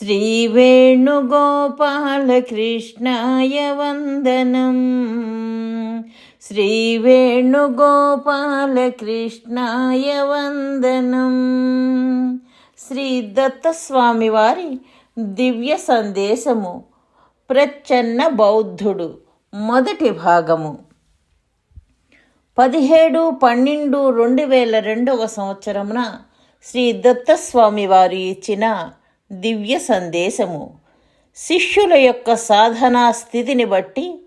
श्रीवेणुगोपालकृष्णाय वन्दनम् శ్రీవేణుగోపాలకృష్ణాయ వందనం శ్రీ దత్తస్వామి వారి దివ్య సందేశము ప్రచ్ఛన్న బౌద్ధుడు మొదటి భాగము పదిహేడు పన్నెండు రెండు వేల రెండవ సంవత్సరమున శ్రీ దత్తస్వామి వారు ఇచ్చిన దివ్య సందేశము. శిష్యుల యొక్క సాధనా స్థితిని బట్టి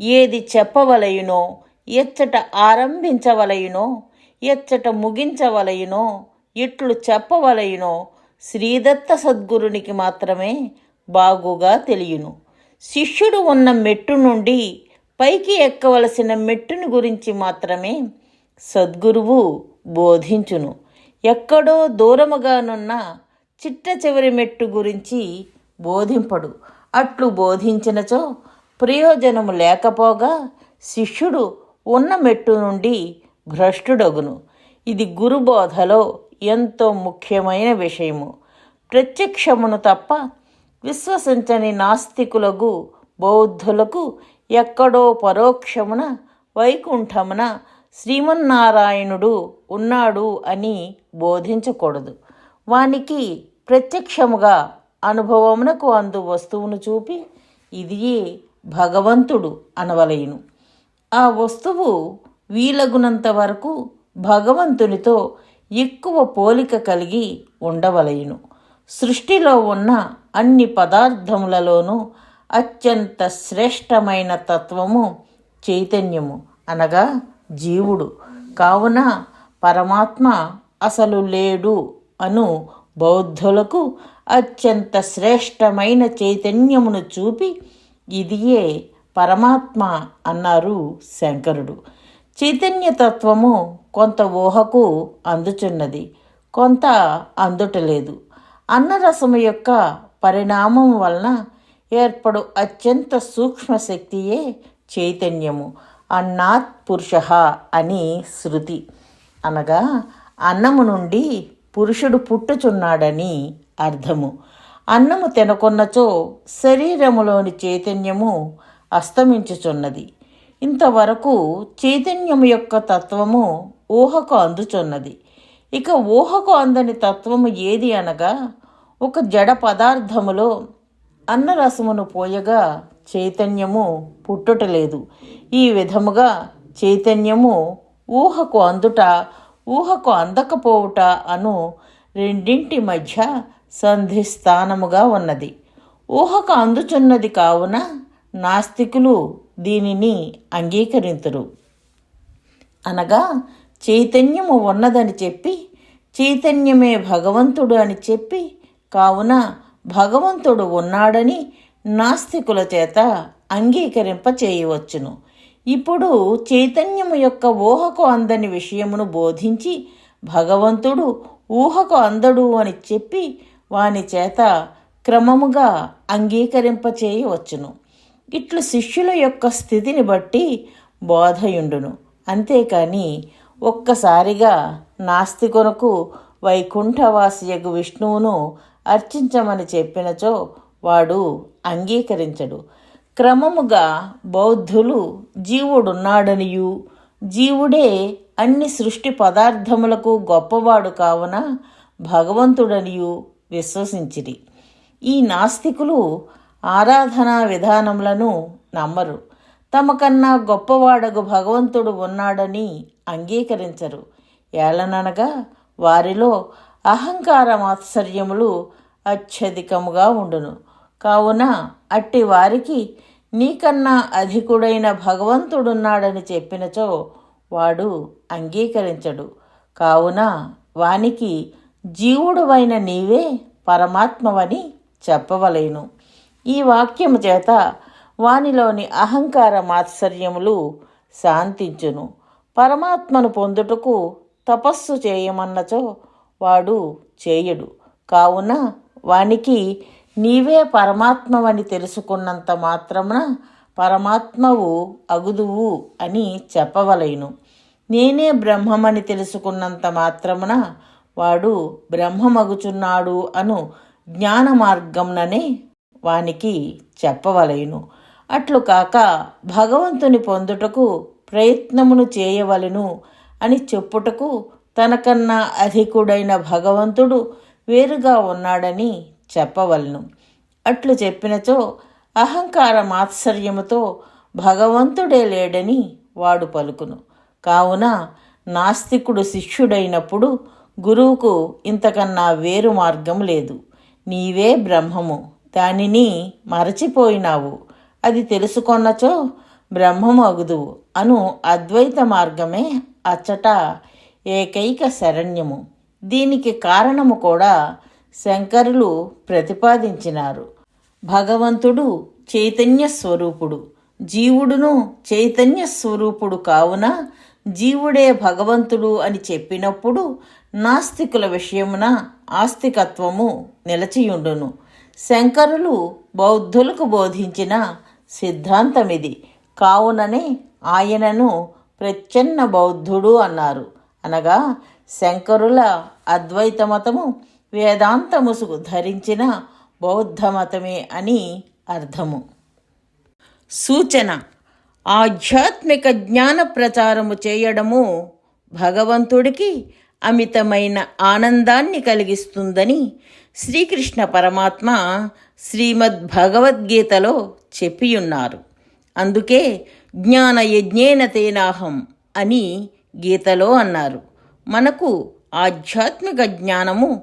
ఏది చెప్పవలయునో ఎచ్చట ఆరంభించవలయునో ఎచ్చట ముగించవలయునో ఇట్లు చెప్పవలయునో శ్రీదత్త సద్గురునికి మాత్రమే బాగుగా తెలియను. శిష్యుడు ఉన్న మెట్టు నుండి పైకి ఎక్కవలసిన మెట్టుని గురించి మాత్రమే సద్గురువు బోధించును. ఎక్కడో దూరముగానున్న చిట్ట చివరి మెట్టు గురించి బోధింపడు. అట్లు బోధించినచో ప్రయోజనము లేకపోగా శిష్యుడు ఉన్న మెట్టు నుండి భ్రష్టుడగును. ఇది గురుబోధలో ఎంతో ముఖ్యమైన విషయము. ప్రత్యక్షమును తప్ప విశ్వసించని నాస్తికులకు బౌద్ధులకు ఎక్కడో పరోక్షమున వైకుంఠమున శ్రీమన్నారాయణుడు ఉన్నాడు అని బోధించకూడదు. వానికి ప్రత్యక్షముగా అనుభవమునకు అందు వస్తువును చూపి ఇదియే భగవంతుడు అనవలయును ఆ వస్తువు వీలగునంత వరకు భగవంతునితో ఎక్కువ పోలిక కలిగి ఉండవలయును సృష్టిలో ఉన్న అన్ని పదార్థములలోనూ అత్యంత శ్రేష్టమైన తత్వము చైతన్యము అనగా జీవుడు. కావున పరమాత్మ అసలు లేడు అను బౌద్ధులకు అత్యంత శ్రేష్టమైన చైతన్యమును చూపి ఇదియే పరమాత్మ అన్నారు శంకరుడు. చైతన్యతత్వము కొంత ఊహకు అందుచున్నది కొంత అందుటలేదు. అన్నరసము యొక్క పరిణామం వలన ఏర్పడు అత్యంత సూక్ష్మ శక్తియే చైతన్యము అన్నాత్ పురుష అని శృతి. అనగా అన్నము నుండి పురుషుడు పుట్టుచున్నాడని అర్థము. అన్నము తినకొన్నచో శరీరములోని చైతన్యము అస్తమించుచున్నది. ఇంతవరకు చైతన్యము యొక్క తత్వము ఊహకు అందుచున్నది. ఇక ఊహకు అందని తత్వము ఏది అనగా ఒక జడ పదార్థములో అన్నరసమును పోయగా చైతన్యము పుట్టుటలేదు. ఈ విధముగా చైతన్యము ఊహకు అందుట ఊహకు అందకపోవుట అను రెండింటి మధ్య సంధిస్థానముగా ఉన్నది. ఊహకు అందుచున్నది కావున నాస్తికులు దీనిని అంగీకరింతురు. అనగా చైతన్యము ఉన్నదని చెప్పి చైతన్యమే భగవంతుడు అని చెప్పి కావున భగవంతుడు ఉన్నాడని నాస్తికుల చేత అంగీకరింప చేయవచ్చును ఇప్పుడు చైతన్యము యొక్క ఊహకు అందని విషయమును బోధించి భగవంతుడు ఊహకు అందడు అని చెప్పి వాని చేత క్రమముగా అంగీకరింపచేయవచ్చును ఇట్లు శిష్యుల యొక్క స్థితిని బట్టి బోధయుండును. అంతేకాని ఒక్కసారిగా నాస్తికునకు వైకుంఠవాసియగు విష్ణువును అర్చించమని చెప్పినచో వాడు అంగీకరించడు. క్రమముగా బౌద్ధులు జీవుడున్నాడనియు. జీవుడే అన్ని సృష్టి పదార్థములకు గొప్పవాడు కావున భగవంతుడనియు విశ్వసించిరి. ఈ నాస్తికులు ఆరాధనా విధానములను నమ్మరు. తమకన్నా గొప్పవాడగు భగవంతుడు ఉన్నాడని అంగీకరించరు. ఏలననగా వారిలో అహంకార మాత్సర్యములు అత్యధికముగా ఉండును. కావున అట్టి వారికి నీకన్నా అధికుడైన భగవంతుడున్నాడని చెప్పినచో వాడు అంగీకరించడు. కావున వానికి జీవుడువైన నీవే పరమాత్మవని చెప్పవలేను. ఈ వాక్యము చేత వానిలోని అహంకార మాత్సర్యములు శాంతించును. పరమాత్మను పొందుటకు తపస్సు చేయమన్నచో వాడు చేయడు. కావున వానికి నీవే పరమాత్మవని తెలుసుకున్నంత మాత్రమున పరమాత్మవు అగుదువు అని చెప్పవలేను. నేనే బ్రహ్మమని తెలుసుకున్నంత మాత్రమున వాడు బ్రహ్మమగుచున్నాడు అను జ్ఞాన మార్గంననే వానికి చెప్పవలేను. అట్లు కాక భగవంతుని పొందుటకు ప్రయత్నమును చేయవలెను అని చెప్పుటకు తనకన్నా అధికుడైన భగవంతుడు వేరుగా ఉన్నాడని చెప్పవలను. అట్లు చెప్పినచో అహంకార మాత్సర్యముతో భగవంతుడే లేడని వాడు పలుకును. కావున నాస్తికుడు శిష్యుడైనప్పుడు గురువుకు ఇంతకన్నా వేరు మార్గం లేదు. నీవే బ్రహ్మము. దానిని మరచిపోయినావు. అది తెలుసుకొన్నచో బ్రహ్మము అగుదువు అను అద్వైత మార్గమే అచ్చట ఏకైక శరణ్యము. దీనికి కారణము కూడా శంకరులు ప్రతిపాదించినారు. భగవంతుడు చైతన్య స్వరూపుడు. జీవుడును చైతన్య స్వరూపుడు కావున జీవుడే భగవంతుడు అని చెప్పినప్పుడు నాస్తికుల విషయమున ఆస్తికత్వము నిలచియుండును. శంకరులు బౌద్ధులకు బోధించిన సిద్ధాంతమిది. కావుననే ఆయనను ప్రచ్ఛన్న బౌద్ధుడు అన్నారు. అనగా శంకరుల అద్వైత మతము వేదాంత ముసుగు ధరించిన బౌద్ధమతమే అని అర్థము. సూచన ఆధ్యాత్మిక జ్ఞాన ప్రచారము చేయడము భగవంతుడికి అమితమైన ఆనందాన్ని కలిగిస్తుందని శ్రీకృష్ణ పరమాత్మ శ్రీమద్ భగవద్గీతలో చెప్పియున్నారు. అందుకే జ్ఞాన యజ్ఞేన తేనాహం అని గీతలో అన్నారు. మనకు ఆధ్యాత్మిక జ్ఞానము